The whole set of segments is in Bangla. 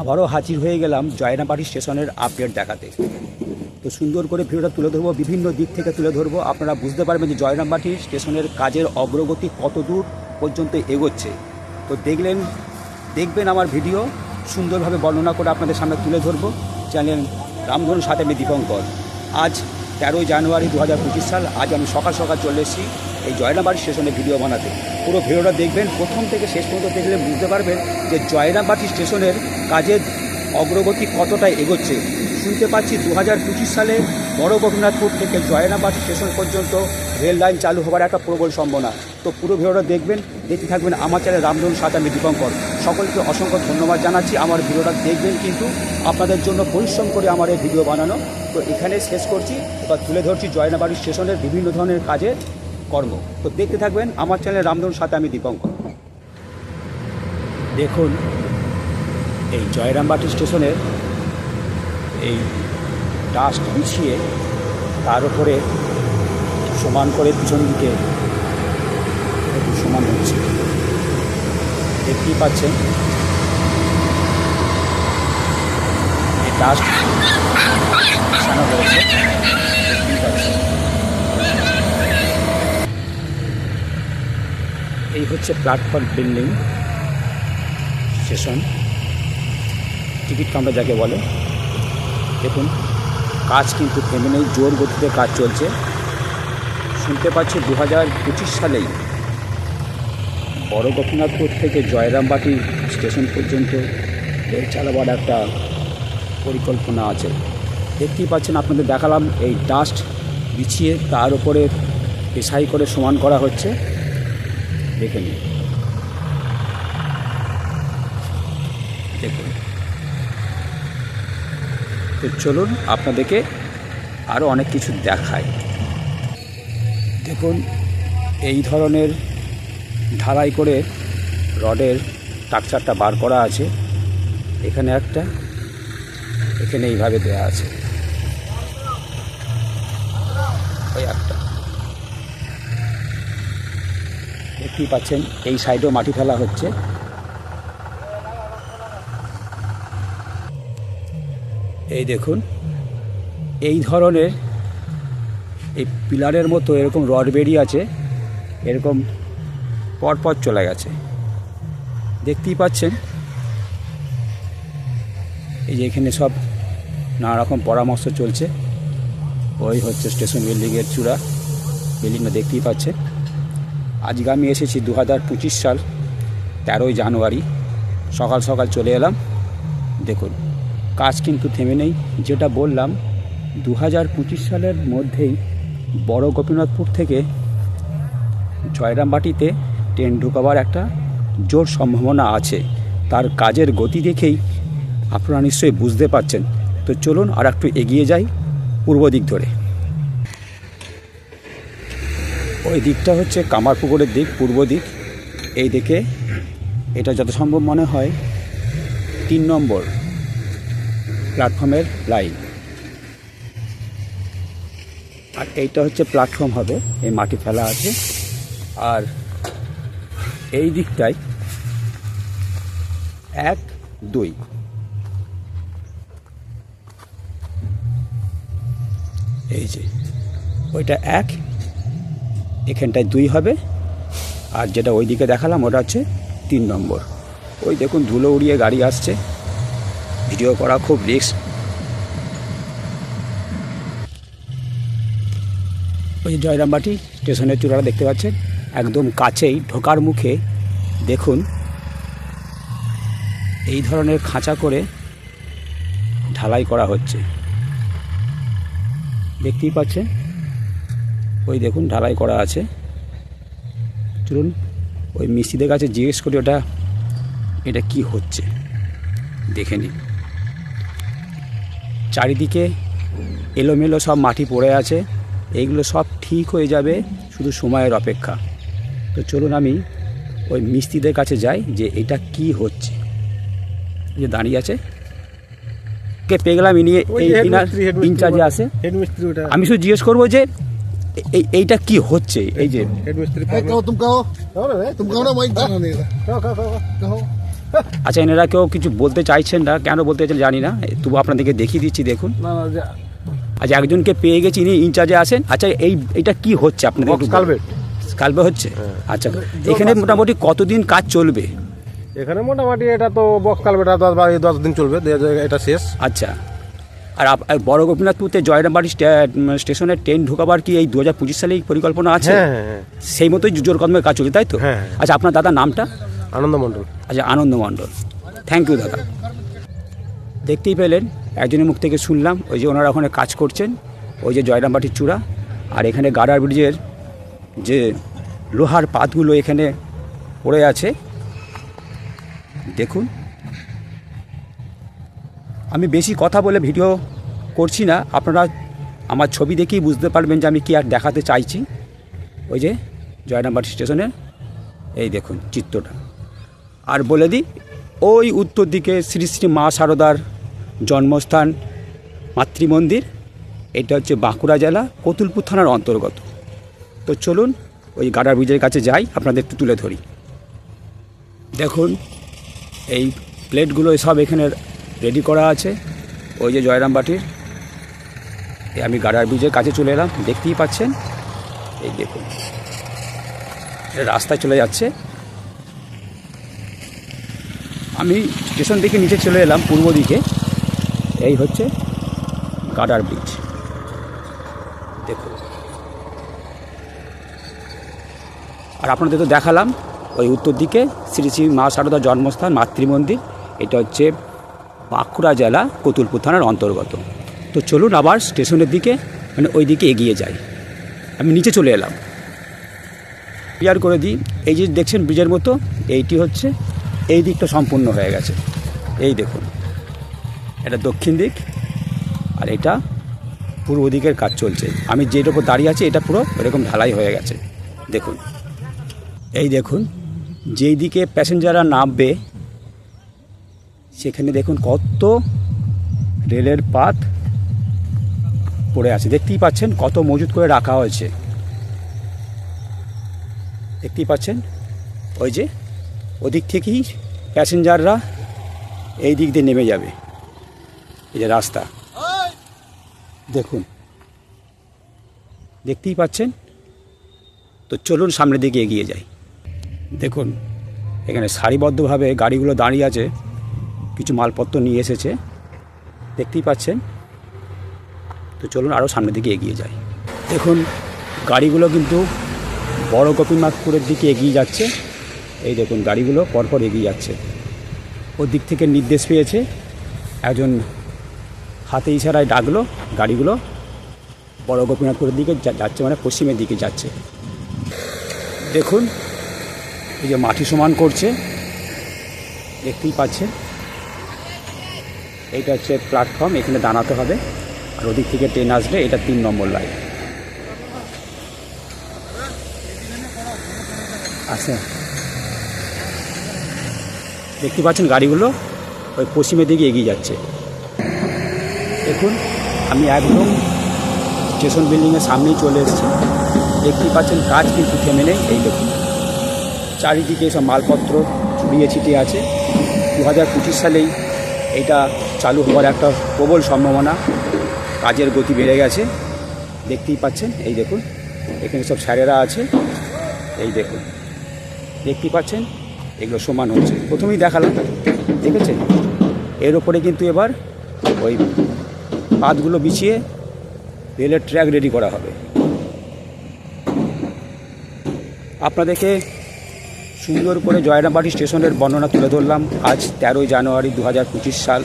আবারও হাজির হয়ে গেলাম জয়নাবাড়ি স্টেশনের আপডেট দেখাতে। তো সুন্দর করে ভিডিওটা তুলে ধরবো, বিভিন্ন দিক থেকে তুলে ধরবো। আপনারা বুঝতে পারবেন যে জয়রামবাটি স্টেশনের কাজের অগ্রগতি কত দূর পর্যন্ত এগোচ্ছে। তো দেখলেন, দেখবেন আমার ভিডিও, সুন্দরভাবে বর্ণনা করে আপনাদের সামনে তুলে ধরবো। চ্যানেল রামধনু, সাথে আমি দীপঙ্কর। আজ তেরোই জানুয়ারি দু হাজার পঁচিশ সাল, আজ আমি সকাল সকাল চলে এসেছি এই জয়রামবাটি স্টেশনে ভিডিও বানাতে। পুরো ভিডিওটা দেখবেন, প্রথম থেকে শেষ পর্যন্ত দেখলে বুঝতে পারবেন যে জয়রামবাটি স্টেশনের কাজের অগ্রগতি কতটা এগোচ্ছে। শুনতে পাচ্ছি দু হাজার পঁচিশ সালে বড় গোপীনাথপুর থেকে জয়রামবাটি স্টেশন পর্যন্ত রেল লাইন চালু হওয়ার একটা প্রবল সম্ভাবনা। তো পুরো ভিডিওটা দেখবেন, দেখতে থাকবেন আমার চ্যানেল রামধন সাথে আমি দীপঙ্কর। সকলকে অসংখ্য ধন্যবাদ জানাচ্ছি, আমার ভিডিওটা দেখবেন কিন্তু আপনাদের জন্য পরিশ্রম করে আমার এই ভিডিও বানানো। তো এখানে শেষ করছি, এবার তুলে ধরছি জয়নাবাড়ি স্টেশনের বিভিন্ন ধরনের কাজের কর্ম। তো দেখতে থাকবেন, আমার চ্যানেল রামধন সাথে আমি দীপঙ্কর। দেখুন, এই জয়রামবাটি স্টেশনের এই ডাস্ট বিছিয়ে তার উপরে সমান করে পিছন দিকে একটু সমান হচ্ছে। দেখতেই পাচ্ছেন? এই ডাস্ট হয়েছে দেখতেই পাচ্ছেন এই হচ্ছে platform building station. Ticket counter যাকে বলে। দেখুন, কাজ কিন্তু থেমে নেই, জোর গতিতে কাজ চলছে। শুনতে পাচ্ছি দু হাজার পঁচিশ সালেই বড় গোপীনাথপুর থেকে জয়রামবাটি স্টেশন পর্যন্ত রেল চালাবার একটা পরিকল্পনা আছে। দেখতেই পাচ্ছেন, আপনাদের দেখালাম এই ডাস্ট বিছিয়ে তার উপরে পেশাই করে সমান করা হচ্ছে। দেখে নিন। দেখুন। তো চলুন আপনাদেরকে আরও অনেক কিছু দেখায় দেখুন, এই ধরনের ঢালাই করে রডের টাকচারটা বার করা আছে। এখানে একটা, এখানে এইভাবে দেওয়া আছে ওই একটা দেখতেই পাচ্ছেন, এই সাইডেও মাটি ফেলা হচ্ছে। এই দেখুন, এই ধরনের এই পিলারের মতো এরকম রড বেরিয়ে আছে, এরকম পরপর চলে গেছে। দেখতেই পাচ্ছেন, এই যে এখানে সব নানা রকম পরামর্শ চলছে। ওই হচ্ছে স্টেশন বিল্ডিংয়ের চূড়া, বিল্ডিংটা দেখতেই পাচ্ছেন। আজকে আমি এসেছি দু হাজার পঁচিশ সাল তেরোই জানুয়ারি। সকাল সকাল চলে এলাম। দেখুন, কাজ কিন্তু থেমে নেই। যেটা বললাম দু হাজার পঁচিশ সালের মধ্যেই বড় গোপীনাথপুর থেকে জয়রামবাটিতে ট্রেন ঢুকাবার একটা জোর সম্ভাবনা আছে। তার কাজের গতি দেখেই আপনারা নিশ্চয়ই বুঝতে পারছেন। তো চলুন আর একটু এগিয়ে যাই পূর্ব দিক ধরে। ওই দিকটা হচ্ছে কামারপুকুরের দিক, পূর্ব দিক। এই দিকে এটা যত সম্ভব মনে হয় তিন নম্বর প্ল্যাটফর্মের লাইন আর এইটা হচ্ছে প্ল্যাটফর্ম হবে, এই মাটি ফেলা আছে। আর এই দিকটায় এক, দুই। এই যে, ওইটা এক এখানটায় দুই হবে। আর যেটা ওই দিকে দেখালাম, ওটা হচ্ছে তিন নম্বর। ওই দেখুন, ধুলো উড়িয়ে গাড়ি আসছে। ভিডিও করা খুব রিস্ক। ওই জয়রামবাটি স্টেশনের চূড়াটা দেখতে পাচ্ছেন? একদম কাছেই, ঢোকার মুখে দেখুন, এই ধরনের খাঁচা করে ঢালাই করা হচ্ছে। দেখতেই পাচ্ছেন? ওই দেখুন ঢালাই করা আছে। চলুন ওই মিস্ত্রিদের কাছে জিজ্ঞেস করি ওটা এটা কি হচ্ছে? দেখে নিন চারিদিকে এলোমেলো সব মাটি পড়ে আছে। এইগুলো সব ঠিক হয়ে যাবে শুধু সময়ের অপেক্ষা। তো চলুন আমি ওই মিস্ত্রিদের কাছে যাই যে এটা কি হচ্ছে। যে দাঁড়িয়ে আছে। কে পেয়ে গেলাম ইনি ইনচার্জে আছে। আমি শুধু জিজ্ঞেস করব যে এই এইটা কি হচ্ছে? এই যে আচ্ছা এনারা কেউ কিছু বলতে চাইছেন না? কেন বলতে চাইছেন জানি না। তবু আপনাদেরকে দেখিয়ে দিচ্ছি দেখুন। আচ্ছা একজনকে পেয়ে গেছি ইনি ইনচার্জে আছেন। আচ্ছা এই এটা কি হচ্ছে? আপনাদের কালবে কালবে হচ্ছে? হ্যাঁ। আচ্ছা এখানে মোটামুটি কতদিন কাজ চলবে? এখানে মোটামুটি এটা তো বক্স কালবেটা দশ দশ দিন চলবে এটা শেষ। আচ্ছা। আর বড় গোপীনাথপুরতে জয়রামবাড়ি স্টে- উম, স্টেশনে ট্রেন ঢোকাবার কি এই দু হাজার পঁচিশ সালেই পরিকল্পনা আছে? হ্যাঁ হ্যাঁ হ্যাঁ। সেই মতোই জোর কদমে কাজ চলছে তাই তো। আচ্ছা আপনার দাদা নামটা? আনন্দ মণ্ডল। আচ্ছা আনন্দ মণ্ডল। থ্যাংক ইউ দাদা। দেখতেই পেলেন একজনের মুখ থেকে শুনলাম ওই যে ওনারা ওখানে কাজ করছেন ওই যে জয়রামবাটির চূড়া আর এখানে গাড়ার ব্রিজের যে লোহার পাতগুলো এখানে পড়ে আছে। দেখুন। আমি বেশি কথা বলে ভিডিও করছি না। আপনারা আমার ছবি দেখেই বুঝতে পারবেন যে আমি কি আর দেখাতে চাইছি। ওই যে জয়রামবাটি স্টেশনের, এই দেখুন চিত্রটা। আর বলে দিই, ওই উত্তর দিকে শ্রী শ্রী মা শারদার জন্মস্থান, মাতৃমন্দির। এটা হচ্ছে বাঁকুড়া জেলা, কতুলপুর থানার অন্তর্গত। তো চলুন, ওই গাডা ব্রিজের কাছে যাই, আপনাদের একটু তুলে ধরি। দেখুন, এই প্লেটগুলো সব এখানে রেডি করা আছে। ওই যে জয়রামবাটির এই আমি গাডার ব্রিজের কাছে চলে এলাম। দেখতেই পাচ্ছেন? এই দেখুন। রাস্তায় চলে যাচ্ছে। আমি স্টেশন থেকে নিচে চলে এলাম, পূর্ব দিকে। এই হচ্ছে গাডার ব্রিজ দেখুন। আর আপনাদের তো দেখালাম, ওই উত্তর দিকে শ্রী শ্রী মা শারদা জন্মস্থান, মাতৃমন্দির। এটা হচ্ছে বাঁকুড়া জেলা কতুলপুর থানার অন্তর্গত। তো চলুন আবার স্টেশনের দিকে মানে ওই দিকে এগিয়ে যাই। আমি নিচে চলে এলাম। ক্লিয়ার করে দিই, এই যে দেখছেন ব্রিজের মতো, এইটি হচ্ছে, এই দিকটা সম্পূর্ণ হয়ে গেছে। এই দেখুন, এটা দক্ষিণ দিক, আর এটা পূর্ব দিকের কাজ চলছে। আমি যেটার উপর দাঁড়িয়ে আছি, এটা পুরো এরকম ঢালাই হয়ে গেছে। দেখুন, এই দেখুন, যেই দিকে প্যাসেঞ্জাররা নামবে সেখানে দেখুন কত রেলের পাত পড়ে আছে। দেখতেই পাচ্ছেন কত মজুত করে রাখা হয়েছে। দেখতেই পাচ্ছেন ওই যে ওদিক থেকেই প্যাসেঞ্জাররা এই দিক দিয়ে নেমে যাবে। এই যে রাস্তা। দেখুন। দেখতেই পাচ্ছেন? তো চলুন সামনের দিকে এগিয়ে যাই। দেখুন, এখানে সারিবদ্ধভাবে গাড়িগুলো দাঁড়িয়ে আছে। কিছু মালপত্র নিয়ে এসেছে। দেখতেই পাচ্ছেন? তো চলুন আরও সামনের দিকে এগিয়ে যাই। দেখুন, গাড়িগুলো কিন্তু বড় গোপীনাথপুরের দিকে এগিয়ে যাচ্ছে। এই দেখুন, গাড়িগুলো পরপর এগিয়ে যাচ্ছে। ওর দিক থেকে নির্দেশ পেয়েছে। একজন হাতে ইশারায় ডাকলো, গাড়িগুলো বড় গোপীনাথপুরের দিকে যাচ্ছে মানে পশ্চিমের দিকে যাচ্ছে। দেখুন, এই যে মাটি সমান করছে। দেখতেই পাচ্ছেন এইটা হচ্ছে প্ল্যাটফর্ম এখানে দাঁড়াতে হবে। আর ওদিক থেকে ট্রেন আসবে, এটা তিন নম্বর লাইন আচ্ছা দেখতে পাচ্ছেন গাড়িগুলো? ওই পশ্চিমের দিকে এগিয়ে যাচ্ছে। দেখুন, আমি একদম স্টেশন বিল্ডিংয়ের সামনেই চলে এসেছি। দেখতে পাচ্ছেন কাজ কিন্তু থেমে নেই। এই দেখুন, চারিদিকে সব মালপত্র, ছড়িয়ে ছিটিয়ে আছে। দু হাজার পঁচিশ সালেই এটা চালু হওয়ার একটা প্রবল সম্ভাবনা। কাজের গতি বেড়ে গেছে। দেখতেই পাচ্ছেন, এই দেখুন, এখানে সব স্যারেরা আছে। এই দেখুন, দেখতেই পাচ্ছেন, এগুলো সমান হচ্ছে। প্রথমেই দেখালাম, দেখেছেন? এর ওপরে কিন্তু এবার ওই পাতগুলো বিছিয়ে রেলের ট্র্যাক রেডি করা হবে। আপনাদেরকে সুন্দর করে জয়রামবাটি স্টেশনের বর্ণনা তুলে ধরলাম আজ তেরোই জানুয়ারি দু হাজার পঁচিশ সাল।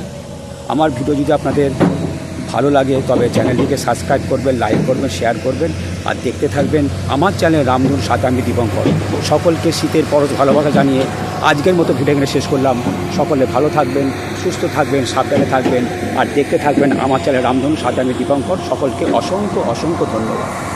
আমার ভিডিও যদি আপনাদের ভালো লাগে, তবে চ্যানেলটিকে সাবস্ক্রাইব করবেন, লাইক করবেন, শেয়ার করবেন, আর দেখতে থাকবেন আমার চ্যানেল রামধুন সাতাম্বি দীপঙ্কর। সকলকে শীতের পরশ ভালোবাসা জানিয়ে আজকের মতো ভিডিও এখানে শেষ করলাম। সকলে ভালো থাকবেন, সুস্থ থাকবেন, সাবধানে থাকবেন, আর দেখতে থাকবেন আমার চ্যানেল রামধুন সাতাম্বি দীপঙ্কর। সকলকে অসংখ্য অসংখ্য ধন্যবাদ।